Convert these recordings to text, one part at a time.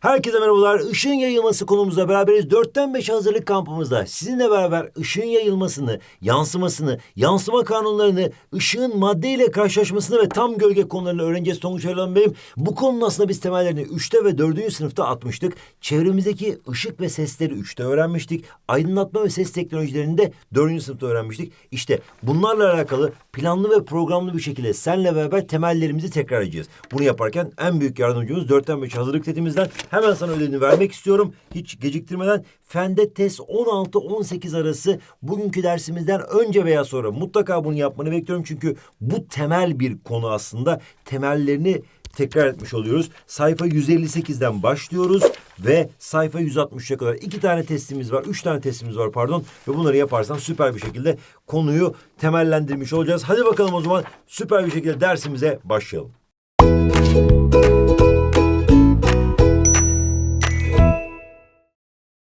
Herkese merhabalar. Işığın yayılması konumuzla beraberiz. 4'ten 5 hazırlık kampımızda sizinle beraber ışığın yayılmasını, yansımasını, yansıma kanunlarını, ışığın maddeyle karşılaşmasını ve tam gölge konularını öğreneceğiz. Tonguç Erlan benim. Bu konunun aslında biz temellerini 3'te ve 4. sınıfta atmıştık. Çevremizdeki ışık ve sesleri 3'te öğrenmiştik. Aydınlatma ve ses teknolojilerini de 4. sınıfta öğrenmiştik. İşte bunlarla alakalı planlı ve programlı bir şekilde senle beraber temellerimizi tekrar edeceğiz. Bunu yaparken en büyük yardımcımız 4'ten 5 hazırlık setimizden hemen sana ödevini vermek istiyorum. Hiç geciktirmeden Fende Test 16-18 arası bugünkü dersimizden önce veya sonra mutlaka bunu yapmanı bekliyorum. Çünkü bu temel bir konu aslında. Temellerini tekrar etmiş oluyoruz. Sayfa 158'den başlıyoruz ve sayfa 160'a kadar iki tane testimiz var, üç tane testimiz var pardon ve bunları yaparsan süper bir şekilde konuyu temellendirmiş olacağız. Hadi bakalım o zaman süper bir şekilde dersimize başlayalım.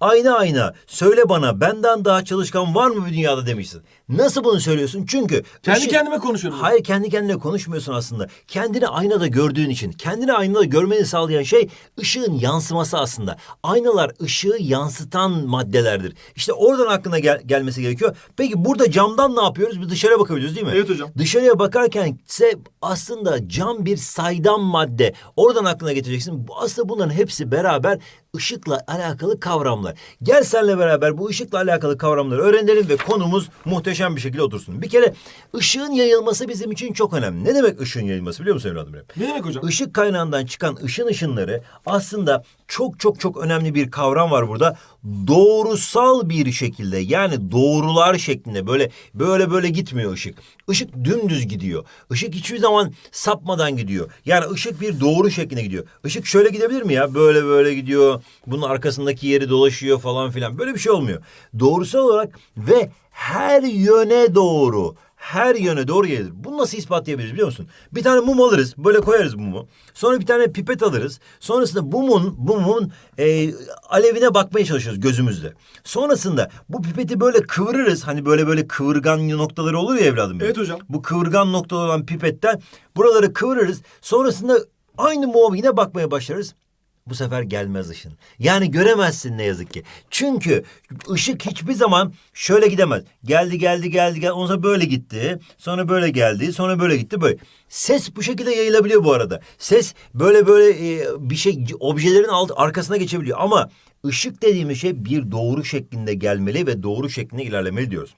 Ayna ayna söyle bana benden daha çalışkan var mı bu dünyada demişsin. Nasıl bunu söylüyorsun? Çünkü Kendi ışık- kendime konuşuyorum. Hayır kendi kendine konuşmuyorsun aslında. Kendini aynada gördüğün için. Kendini aynada görmeni sağlayan şey ışığın yansıması aslında. Aynalar ışığı yansıtan maddelerdir. İşte oradan aklına gel- gelmesi gerekiyor. Peki burada camdan ne yapıyoruz? Bir dışarıya bakabiliyoruz değil mi? Evet hocam. Dışarıya bakarken ise aslında cam bir saydam madde. Oradan aklına getireceksin. Aslında bunların hepsi beraber ışıkla alakalı kavramlar. Gel senle beraber bu ışıkla alakalı kavramları öğrenelim ve konumuz muhteşem bir şekilde otursun. Bir kere ışığın yayılması bizim için çok önemli. Ne demek ışığın yayılması biliyor musun evladım benim? Ne demek hocam? Işık kaynağından çıkan ışın ışınları aslında çok çok çok önemli bir kavram var burada. Doğrusal bir şekilde yani doğrular şeklinde böyle böyle böyle gitmiyor ışık. Işık dümdüz gidiyor. Işık hiçbir zaman sapmadan gidiyor. Yani ışık bir doğru şeklinde gidiyor. Işık şöyle gidebilir mi ya? Böyle böyle gidiyor. Bunun arkasındaki yeri dolaşıyor falan filan. Böyle bir şey olmuyor. Doğrusal olarak ve her yöne doğru her yöne doğru gelir. Bunu nasıl ispatlayabiliriz biliyor musun? Bir tane mum alırız, böyle koyarız mumu. Sonra bir tane pipet alırız. Sonrasında bu mumun, bu mumun e, alevine bakmaya çalışırız gözümüzle. Sonrasında bu pipeti böyle kıvırırız. Hani böyle böyle kıvırgan noktaları olur ya evladım. benim. Evet hocam. Bu kıvırgan noktalar olan pipetten buraları kıvırırız. Sonrasında aynı muma yine bakmaya başlarız. Bu sefer gelmez ışın. Yani göremezsin ne yazık ki. Çünkü ışık hiçbir zaman şöyle gidemez. Geldi geldi geldi geldi. Ondan sonra böyle gitti. Sonra böyle geldi. Sonra böyle gitti böyle. Ses bu şekilde yayılabiliyor bu arada. Ses böyle böyle e, bir şey objelerin alt arkasına geçebiliyor. Ama ışık dediğimiz şey bir doğru şeklinde gelmeli ve doğru şeklinde ilerlemeli diyoruz.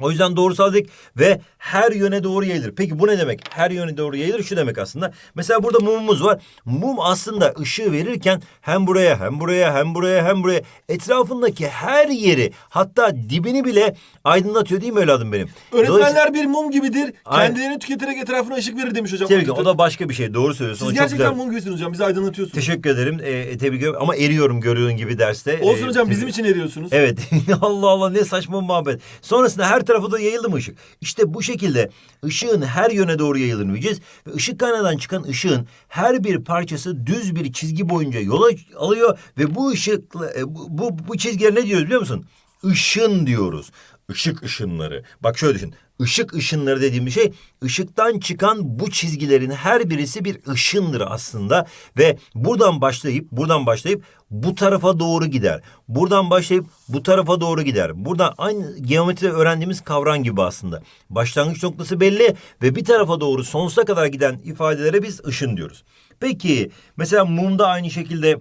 O yüzden doğrusal dedik ve her yöne doğru yayılır. Peki bu ne demek? Her yöne doğru yayılır şu demek aslında. Mesela burada mumumuz var. Mum aslında ışığı verirken hem buraya hem buraya hem buraya hem buraya etrafındaki her yeri hatta dibini bile aydınlatıyor değil mi evladım benim? Öğretmenler bir mum gibidir. Aynen. Kendilerini tüketerek etrafına ışık verir demiş hocam. Tebrik. O da başka bir şey. Doğru söylüyorsun. Siz gerçekten güzel. mum gibisiniz hocam. Bizi aydınlatıyorsunuz. Teşekkür ederim. Ee, tebrik ederim. Ama eriyorum görüyorsun gibi derste. Olsun Ee, hocam bizim için eriyorsunuz. Evet. Allah Allah ne saçma muhabbet. Sonrasında her tarafa da yayıldı mı ışık? İşte bu şekilde ışığın her yöne doğru yayıldığını bileceğiz. Ve ışık kaynağından çıkan ışığın her bir parçası düz bir çizgi boyunca yola alıyor. Ve bu ışıkla, e, bu, bu, bu çizgiye ne diyoruz biliyor musun? Işın diyoruz. Işık ışınları. Bak şöyle düşün. Işık ışınları dediğimiz şey ışıktan çıkan bu çizgilerin her birisi bir ışındır aslında ve buradan başlayıp buradan başlayıp bu tarafa doğru gider. Buradan başlayıp bu tarafa doğru gider. Buradan aynı geometride öğrendiğimiz kavram gibi aslında. Başlangıç noktası belli ve bir tarafa doğru sonsuza kadar giden ifadelere biz ışın diyoruz. Peki mesela mumda aynı şekilde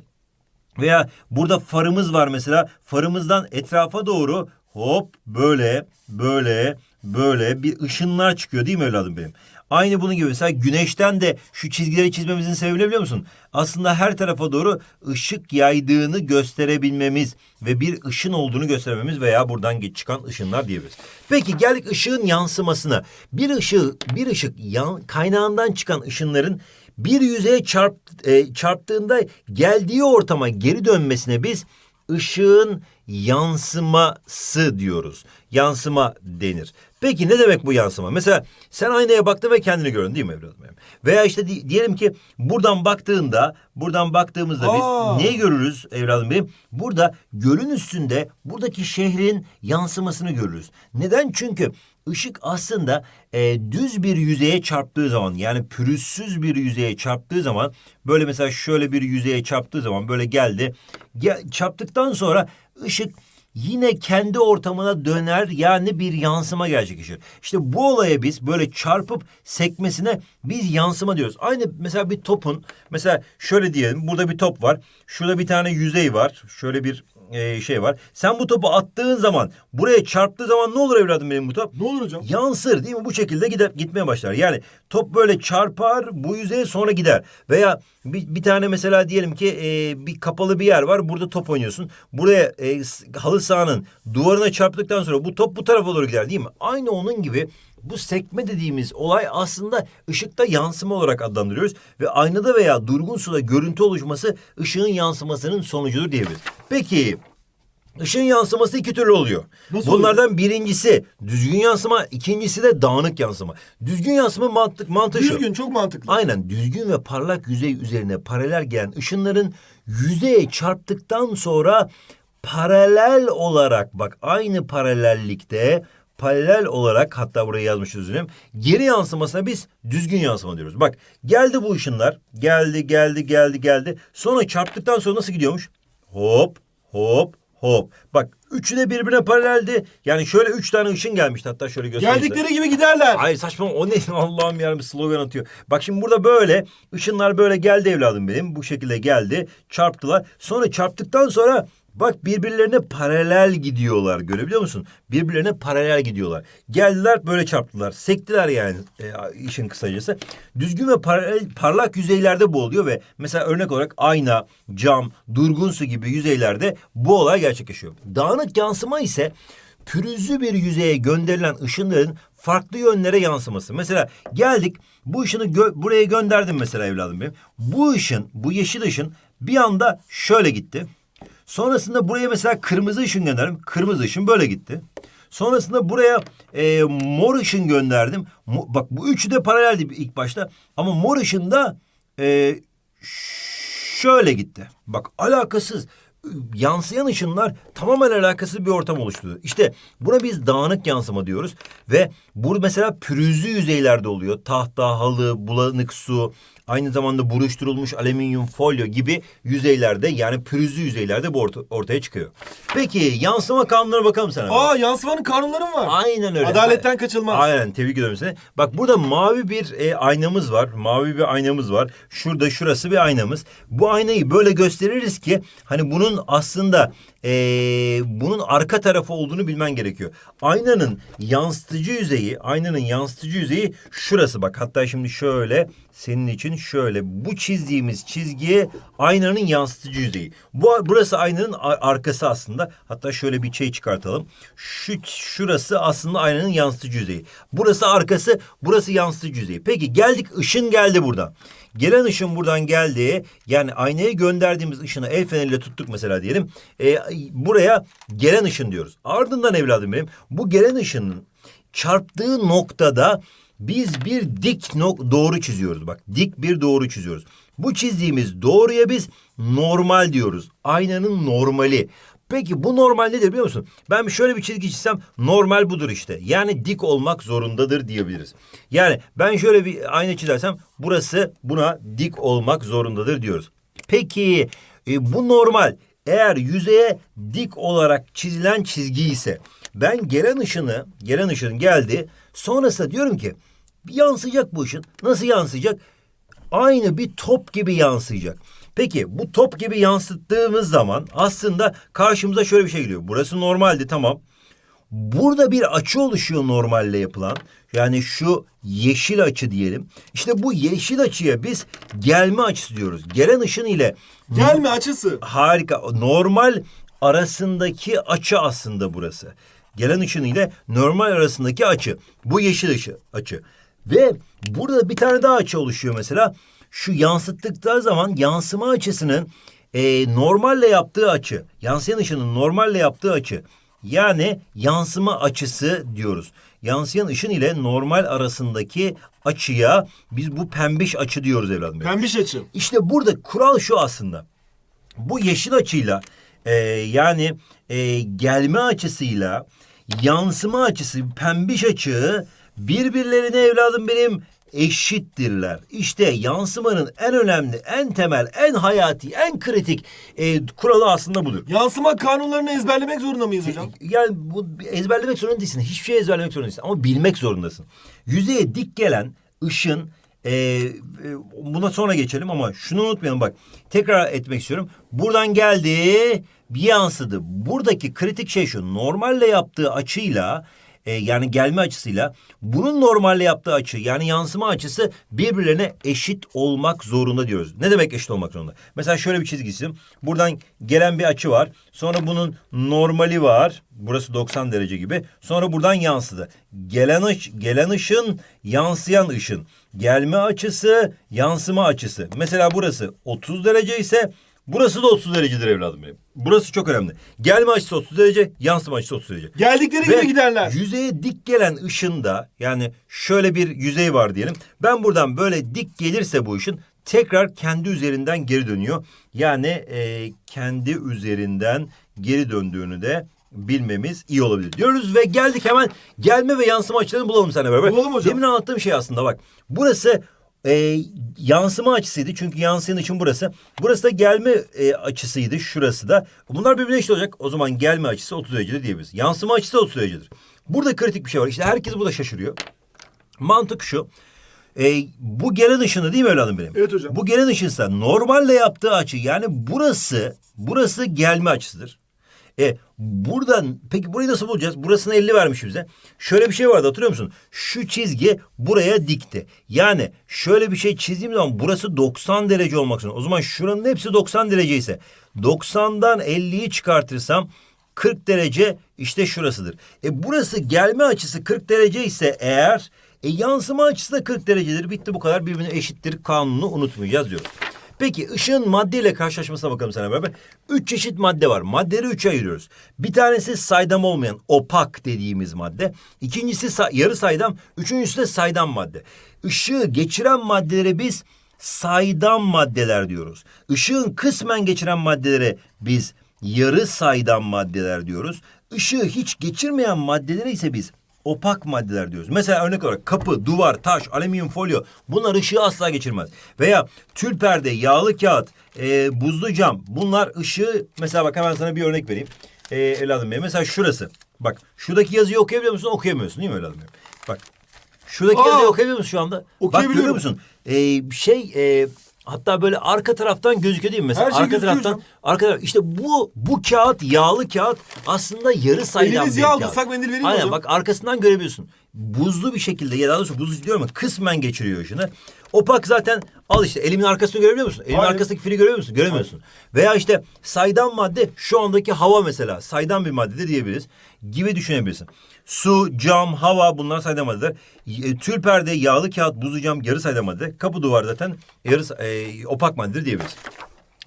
veya burada farımız var mesela. Farımızdan etrafa doğru hop böyle böyle böyle bir ışınlar çıkıyor değil mi evladım benim? Aynı bunun gibi mesela güneşten de şu çizgileri çizmemizin sebebi ne biliyor musun? Aslında her tarafa doğru ışık yaydığını gösterebilmemiz ve bir ışın olduğunu göstermemiz veya buradan çıkan ışınlar diyebiliriz. Peki geldik ışığın yansımasına. Bir ışık bir ışık yan, kaynağından çıkan ışınların bir yüzeye çarp, e, çarptığında geldiği ortama geri dönmesine biz ışığın yansıması diyoruz. Yansıma denir. Peki ne demek bu yansıma? Mesela sen aynaya baktın ve kendini gördün değil mi evladım benim? Veya işte di- diyelim ki buradan baktığında, buradan baktığımızda biz Aa. neyi görürüz evladım benim? Burada gölün üstünde buradaki şehrin yansımasını görürüz. Neden? Çünkü ışık aslında e, düz bir yüzeye çarptığı zaman yani pürüzsüz bir yüzeye çarptığı zaman böyle mesela şöyle bir yüzeye çarptığı zaman böyle geldi. Ge- çarptıktan sonra ışık yine kendi ortamına döner yani bir yansıma gerçekleşir. İşte bu olaya biz böyle çarpıp sekmesine biz yansıma diyoruz. Aynı mesela bir topun mesela şöyle diyelim burada bir top var. Şurada bir tane yüzey var. Şöyle bir e, şey var. Sen bu topu attığın zaman buraya çarptığı zaman ne olur evladım benim bu top? Ne olur hocam? Yansır değil mi? Bu şekilde gider, gitmeye başlar. Yani top böyle çarpar bu yüzeye sonra gider. Veya bir, bir tane mesela diyelim ki e, bir kapalı bir yer var. Burada top oynuyorsun. Buraya e, halı sahanın duvarına çarptıktan sonra bu top bu tarafa doğru gider değil mi? Aynı onun gibi bu sekme dediğimiz olay aslında ışıkta yansıma olarak adlandırıyoruz. Ve aynada veya durgun suda görüntü oluşması ışığın yansımasının sonucudur diyebiliriz. Peki Işığın yansıması iki türlü oluyor. Nasıl Bunlardan birincisi düzgün yansıma, ikincisi de dağınık yansıma. Düzgün yansıma mantık mantığı. Düzgün çok mantıklı. Aynen düzgün ve parlak yüzey üzerine paralel gelen ışınların yüzeye çarptıktan sonra paralel olarak bak aynı paralellikte paralel olarak hatta buraya yazmış üzülüm. Geri yansımasına biz düzgün yansıma diyoruz. Bak geldi bu ışınlar. Geldi geldi geldi geldi. Sonra çarptıktan sonra nasıl gidiyormuş? Hop hop hop. Bak üçü de birbirine paraleldi. Yani şöyle üç tane ışın gelmişti hatta şöyle göstereyim. size. Geldikleri gibi giderler. Ay saçma o ne Allah'ım yarabbim slogan atıyor. Bak şimdi burada böyle ışınlar böyle geldi evladım benim. Bu şekilde geldi çarptılar. Sonra çarptıktan sonra bak birbirlerine paralel gidiyorlar görebiliyor musun? Birbirlerine paralel gidiyorlar. Geldiler böyle çarptılar. Sektiler yani e, işin kısacası. Düzgün ve paralel, parlak yüzeylerde bu oluyor ve mesela örnek olarak ayna, cam, durgun su gibi yüzeylerde bu olay gerçekleşiyor. Dağınık yansıma ise pürüzlü bir yüzeye gönderilen ışınların farklı yönlere yansıması. Mesela geldik bu ışını gö- buraya gönderdim mesela evladım benim. Bu ışın, bu yeşil ışın bir anda şöyle gitti. Sonrasında buraya mesela kırmızı ışın gönderdim. Kırmızı ışın böyle gitti. Sonrasında buraya e, mor ışın gönderdim. Mo- bak bu üçü de paraleldi ilk başta. Ama mor ışın da e, şöyle gitti. Bak alakasız. Yansıyan ışınlar tamamen alakasız bir ortam oluşturdu. İşte buna biz dağınık yansıma diyoruz. Ve bu mesela pürüzlü yüzeylerde oluyor. Tahta, halı, bulanık su, aynı zamanda buruşturulmuş alüminyum folyo gibi yüzeylerde yani pürüzlü yüzeylerde bu orta- ortaya çıkıyor. Peki yansıma kanunlarına bakalım sana. Aa yansımanın kanunları mı var? Aynen öyle. Adaletten kaçılmaz. Aynen tebrik ediyorum seni. Bak burada mavi bir e, aynamız var. Mavi bir aynamız var. Şurada şurası bir aynamız. Bu aynayı böyle gösteririz ki hani bunun aslında e, bunun arka tarafı olduğunu bilmen gerekiyor. Aynanın yansıtıcı yüzeyi, aynanın yansıtıcı yüzeyi şurası bak. Hatta şimdi şöyle senin için şöyle bu çizdiğimiz çizgi aynanın yansıtıcı yüzeyi. Bu burası aynanın arkası aslında. Hatta şöyle bir şey çıkartalım. Şu şurası aslında aynanın yansıtıcı yüzeyi. Burası arkası, burası yansıtıcı yüzeyi. Peki geldik ışın geldi buradan. Gelen ışın buradan geldi. Yani aynaya gönderdiğimiz ışını el feneriyle tuttuk mesela diyelim. E, buraya gelen ışın diyoruz. Ardından evladım benim bu gelen ışının çarptığı noktada biz bir dik nok doğru çiziyoruz. Bak dik bir doğru çiziyoruz. Bu çizdiğimiz doğruya biz normal diyoruz. Aynanın normali. Peki bu normal nedir biliyor musun? Ben şöyle bir çizgi çizsem normal budur işte. Yani dik olmak zorundadır diyebiliriz. Yani ben şöyle bir ayna çizersem burası buna dik olmak zorundadır diyoruz. Peki e, bu normal. Eğer yüzeye dik olarak çizilen çizgi ise ben gelen ışını, gelen ışın geldi. Sonrasında diyorum ki yansıyacak bu ışın. Nasıl yansıyacak? Aynı bir top gibi yansıyacak. Peki bu top gibi yansıttığımız zaman aslında karşımıza şöyle bir şey geliyor. Burası normaldi tamam. Burada bir açı oluşuyor normalle yapılan. Yani şu yeşil açı diyelim. İşte bu yeşil açıya biz gelme açısı diyoruz. Gelen ışın ile Gelme açısı. harika normal arasındaki açı aslında burası. Gelen ışın ile normal arasındaki açı. Bu yeşil ışı, açı. Ve burada bir tane daha açı oluşuyor mesela. Şu yansıttıkları zaman yansıma açısının e, normalle yaptığı açı, yansıyan ışının normalle yaptığı açı yani yansıma açısı diyoruz. Yansıyan ışın ile normal arasındaki açıya biz bu pembiş açı diyoruz evladım. benim. Pembiş açı. İşte burada kural şu aslında. Bu yeşil açıyla e, yani e, gelme açısıyla yansıma açısı, pembiş açı birbirlerine evladım benim eşittirler. İşte yansımanın en önemli, en temel, en hayati, en kritik e, kuralı aslında budur. Yansıma kanunlarını ezberlemek zorunda mıyız hocam? Yani bu ezberlemek zorunda değilsin. Hiçbir şey ezberlemek zorunda değilsin. Ama bilmek zorundasın. Yüzeye dik gelen ışın e, e, buna sonra geçelim ama şunu unutmayalım bak. Tekrar etmek istiyorum. Buradan geldi bir yansıdı. Buradaki kritik şey şu. Normalle yaptığı açıyla e, yani gelme açısıyla bunun normalle yaptığı açı yani yansıma açısı birbirlerine eşit olmak zorunda diyoruz. Ne demek eşit olmak zorunda? Mesela şöyle bir çizgi. Buradan gelen bir açı var. Sonra bunun normali var. Burası 90 derece gibi. Sonra buradan yansıdı. Gelen ış, gelen ışın, yansıyan ışın. Gelme açısı, yansıma açısı. Mesela burası 30 derece ise burası da 30 derecedir evladım benim. Burası çok önemli. Gelme açısı 30 derece, yansıma açısı 30 derece. Geldikleri Ve gibi giderler. yüzeye dik gelen ışında yani şöyle bir yüzey var diyelim. Ben buradan böyle dik gelirse bu ışın tekrar kendi üzerinden geri dönüyor. Yani e, kendi üzerinden geri döndüğünü de bilmemiz iyi olabilir diyoruz ve geldik hemen gelme ve yansıma açılarını bulalım seninle beraber. Bulalım hocam. Demin anlattığım şey aslında bak. Burası e, yansıma açısıydı çünkü yansıyan için burası. Burası da gelme e, açısıydı şurası da. Bunlar birbirine eşit olacak. O zaman gelme açısı 30 derecedir diyebiliriz. Yansıma açısı 30 derecedir. Burada kritik bir şey var. İşte herkes burada şaşırıyor. Mantık şu. E, bu gelen ışını değil mi evladım benim? Evet hocam. Bu gelen ışınsa normalle yaptığı açı yani burası burası gelme açısıdır. E buradan peki burayı nasıl bulacağız? Burasını 50 vermiş bize. Şöyle bir şey vardı hatırlıyor musun? Şu çizgi buraya dikti. Yani şöyle bir şey çizdiğim zaman burası 90 derece olmak zorunda. O zaman şuranın hepsi 90 derece ise 90'dan 50'yi çıkartırsam 40 derece işte şurasıdır. E burası gelme açısı 40 derece ise eğer e yansıma açısı da 40 derecedir. Bitti bu kadar birbirine eşittir kanunu unutmayacağız diyoruz. Peki ışığın maddeyle karşılaşmasına bakalım sana beraber. Üç çeşit madde var. Maddeleri üçe ayırıyoruz. Bir tanesi saydam olmayan opak dediğimiz madde. İkincisi sa- yarı saydam. Üçüncüsü de saydam madde. Işığı geçiren maddelere biz saydam maddeler diyoruz. Işığın kısmen geçiren maddelere biz yarı saydam maddeler diyoruz. Işığı hiç geçirmeyen maddelere ise biz opak maddeler diyoruz. Mesela örnek olarak kapı, duvar, taş, alüminyum folyo bunlar ışığı asla geçirmez. Veya tül perde, yağlı kağıt, e, buzlu cam bunlar ışığı mesela bak hemen sana bir örnek vereyim. E, evladım benim mesela şurası. Bak şuradaki yazıyı okuyabiliyor musun? Okuyamıyorsun değil mi evladım benim? Bak şuradaki Aa! yazıyı okuyabiliyor musun şu anda? Bak görüyor musun? E, şey e, hatta böyle arka taraftan gözüküyor değil mi? Mesela Her şey arka gözüküyor taraftan hocam. arka taraf işte bu bu kağıt yağlı kağıt aslında yarı saydam Eliniz bir yağ kağıt. ıslak mendil vereyim Aynen hocam. bak arkasından görebiliyorsun. Buzlu bir şekilde ya daha doğrusu buzlu diyorum ama kısmen geçiriyor ışını. Opak zaten al işte elimin arkasını görebiliyor musun? Elimin Hayır. arkasındaki fili görüyor musun? Göremiyorsun. Veya işte saydam madde şu andaki hava mesela saydam bir madde de diyebiliriz gibi düşünebilirsin. Su, cam, hava bunlar saydam maddeler. E, tül perde, yağlı kağıt, buzlu cam yarı saydam madde. Kapı duvar zaten yarı e, opak maddedir diyebiliriz.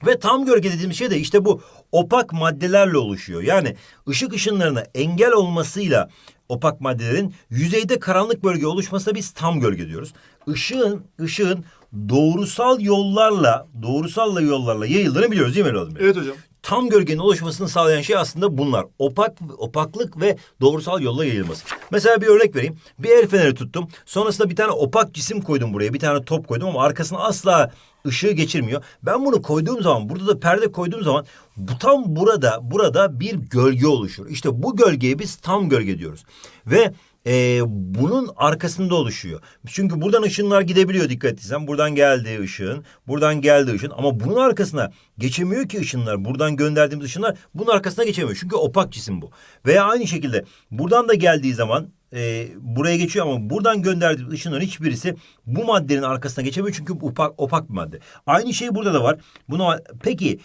Ve tam gölge dediğimiz şey de işte bu opak maddelerle oluşuyor. Yani ışık ışınlarına engel olmasıyla opak maddelerin yüzeyde karanlık bölge oluşmasına biz tam gölge diyoruz. Işığın, ışığın doğrusal yollarla, doğrusal yollarla yayıldığını biliyoruz değil mi evladım? Evet hocam. Tam gölgenin oluşmasını sağlayan şey aslında bunlar. Opak, opaklık ve doğrusal yolla yayılması. Mesela bir örnek vereyim. Bir el feneri tuttum. Sonrasında bir tane opak cisim koydum buraya. Bir tane top koydum ama arkasına asla ışığı geçirmiyor. Ben bunu koyduğum zaman, burada da perde koyduğum zaman bu tam burada, burada bir gölge oluşur. İşte bu gölgeye biz tam gölge diyoruz. Ve e, bunun arkasında oluşuyor. Çünkü buradan ışınlar gidebiliyor dikkat etsen. Buradan geldi ışığın, buradan geldi ışın ama bunun arkasına geçemiyor ki ışınlar. Buradan gönderdiğimiz ışınlar bunun arkasına geçemiyor. Çünkü opak cisim bu. Veya aynı şekilde buradan da geldiği zaman e, buraya geçiyor ama buradan gönderdiğimiz ışınların hiçbirisi bu maddenin arkasına geçemiyor. Çünkü opak, opak bir madde. Aynı şey burada da var. Bunu, peki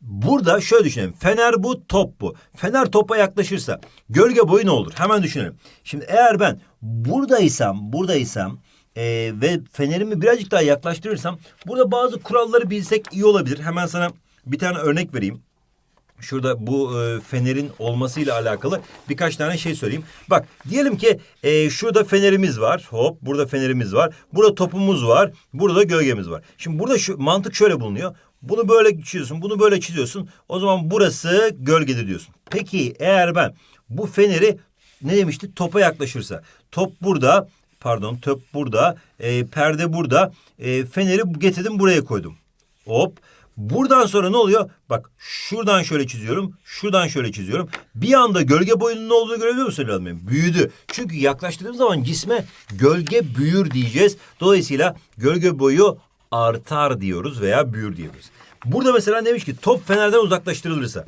Burada şöyle düşünelim. Fener bu, top bu. Fener topa yaklaşırsa gölge boyu ne olur? Hemen düşünelim. Şimdi eğer ben buradaysam, buradaysam e, ve fenerimi birazcık daha yaklaştırırsam burada bazı kuralları bilsek iyi olabilir. Hemen sana bir tane örnek vereyim. Şurada bu e, fenerin olmasıyla alakalı birkaç tane şey söyleyeyim. Bak diyelim ki e, şurada fenerimiz var. Hop burada fenerimiz var. Burada topumuz var. Burada gölgemiz var. Şimdi burada şu mantık şöyle bulunuyor. Bunu böyle çiziyorsun, bunu böyle çiziyorsun. O zaman burası gölgedir diyorsun. Peki eğer ben bu feneri ne demişti? Topa yaklaşırsa. Top burada, pardon top burada, e, perde burada. E, feneri getirdim buraya koydum. Hop. Buradan sonra ne oluyor? Bak şuradan şöyle çiziyorum. Şuradan şöyle çiziyorum. Bir anda gölge boyunun ne olduğunu görebiliyor musun Evladım benim? Büyüdü. Çünkü yaklaştırdığım zaman cisme gölge büyür diyeceğiz. Dolayısıyla gölge boyu artar diyoruz veya büyür diyoruz. Burada mesela demiş ki top fenerden uzaklaştırılırsa.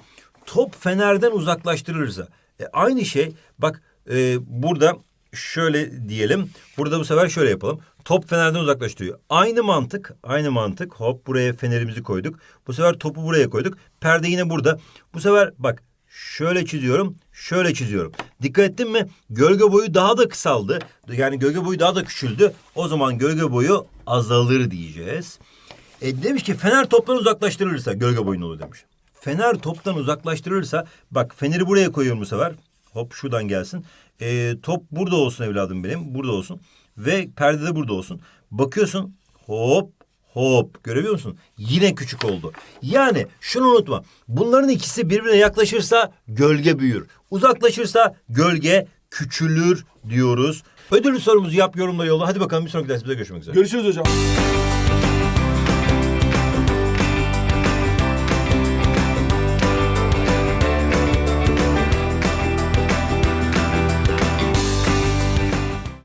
Top fenerden uzaklaştırılırsa. E, aynı şey bak e, burada şöyle diyelim. Burada bu sefer şöyle yapalım. Top fenerden uzaklaştırıyor. Aynı mantık, aynı mantık. Hop buraya fenerimizi koyduk. Bu sefer topu buraya koyduk. Perde yine burada. Bu sefer bak şöyle çiziyorum, şöyle çiziyorum. Dikkat ettin mi? Gölge boyu daha da kısaldı. Yani gölge boyu daha da küçüldü. O zaman gölge boyu azalır diyeceğiz. E, demiş ki fener toptan uzaklaştırılırsa gölge boyun olur demiş. Fener toptan uzaklaştırılırsa bak feneri buraya koyuyorum bu sefer. Hop şuradan gelsin. E, top burada olsun evladım benim. Burada olsun. Ve perde de burada olsun. Bakıyorsun hop hop görebiliyor musun? Yine küçük oldu. Yani şunu unutma. Bunların ikisi birbirine yaklaşırsa gölge büyür. Uzaklaşırsa gölge küçülür diyoruz. Ödüllü sorumuzu yap yorumla yolla. Hadi bakalım bir sonraki dersimizde görüşmek üzere. Görüşürüz hocam.